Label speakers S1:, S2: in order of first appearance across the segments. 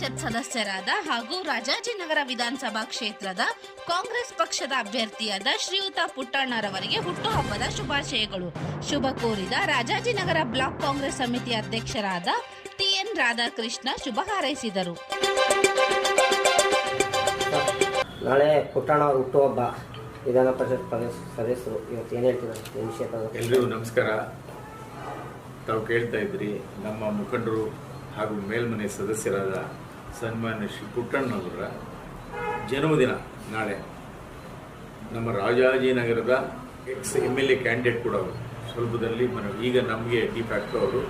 S1: ಸದಸ್ಯರಾದ ಹಾಗೂ ರಾಜಾಜಿನಗರ ವಿಧಾನಸಭಾ ಕ್ಷೇತ್ರದ ಕಾಂಗ್ರೆಸ್ ಪಕ್ಷದ ಅಭ್ಯರ್ಥಿಯಾದ ಶ್ರೀಯುತ ಪುಟ್ಟಣ್ಣರವರಿಗೆ ಹುಟ್ಟುಹಬ್ಬದ ಶುಭಾಶಯಗಳು. ಶುಭ ಕೋರಿದ ರಾಜಾಜಿನಗರ ಬ್ಲಾಕ್ ಕಾಂಗ್ರೆಸ್ ಸಮಿತಿ ಅಧ್ಯಕ್ಷರಾದ ಟಿಎನ್ ರಾಧಾಕೃಷ್ಣ ಶುಭ ಹಾರೈಸಿದರು.
S2: ನಾಳೆ ಪುಟ್ಟಣ್ಣ ಅವ್ರ ಹುಟ್ಟುಹಬ್ಬ ವಿಧಾನ ಪರಿಷತ್ ಸದಸ್ಯ- ಸದಸ್ಯರು ಇವತ್ತು ಏನು ಹೇಳ್ತಿದ್ದಾರೆ
S3: ಎಲ್ರಿಗೂ ನಮಸ್ಕಾರ. ತಾವು ಕೇಳ್ತಾ ಇದ್ರಿ ನಮ್ಮ ಮುಖಂಡರು ಹಾಗೂ ಮೇಲ್ಮನೆ ಸದಸ್ಯರಾದ ಸನ್ಮಾನ್ಯ ಶ್ರೀ ಪುಟ್ಟಣ್ಣವರ ಜನ್ಮದಿನ ನಾಳೆ. ನಮ್ಮ ರಾಜಾಜಿನಗರದ ex M L A candidate ಕೂಡ ಅವರು. ಸ್ವಲ್ಪದಲ್ಲಿ ಮನ ಈಗ ನಮಗೆ ಡಿ ಫ್ಯಾಕ್ಟೋ ಅವರು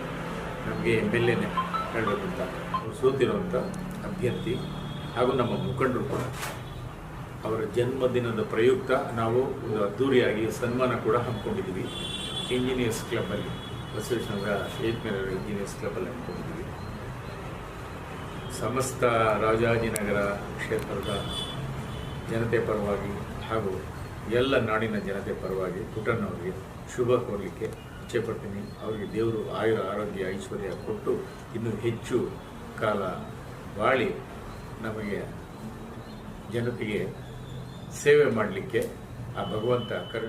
S3: ನಮಗೆ ಎಂ ಎಲ್ ಎನೇ ಹೇಳಬೇಕಂತ ಅವರು ಸೋತಿರುವಂಥ ಅಭ್ಯರ್ಥಿ ಹಾಗೂ ನಮ್ಮ ಮುಖಂಡರು ಕೂಡ. ಅವರ ಜನ್ಮದಿನದ ಪ್ರಯುಕ್ತ ನಾವು ಒಂದು ಅದ್ಧೂರಿಯಾಗಿ ಸನ್ಮಾನ ಕೂಡ ಹಮ್ಮಿಕೊಂಡಿದ್ದೀವಿ. ಇಂಜಿನಿಯರ್ಸ್ ಕ್ಲಬ್ಬಲ್ಲಿ ಬಸವೇಶ್ವರ ಏಜ್ಮೇರ ಇಂಜಿನಿಯರ್ಸ್ ಕ್ಲಬ್ಬಲ್ಲಿ ಹಮ್ಮಿಕೊಂಡಿದ್ದೀವಿ. ಸಮಸ್ತ ರಾಜಾಜಿನಗರ ಕ್ಷೇತ್ರದ ಜನತೆ ಪರವಾಗಿ ಹಾಗೂ ಎಲ್ಲ ನಾಡಿನ ಜನತೆ ಪರವಾಗಿ ಪುಟ್ಟಣ್ಣವರಿಗೆ ಶುಭ ಕೋರಲಿಕ್ಕೆ ಇಚ್ಛೆಪಡ್ತೀನಿ. ಅವರಿಗೆ ದೇವರು ಆಯುರ ಆರೋಗ್ಯ ಐಶ್ವರ್ಯ ಕೊಟ್ಟು ಇನ್ನೂ ಹೆಚ್ಚು ಕಾಲ ಬಾಳಿ ನಮಗೆ ಜನತೆಗೆ ಸೇವೆ ಮಾಡಲಿಕ್ಕೆ ಆ ಭಗವಂತ ಕರ್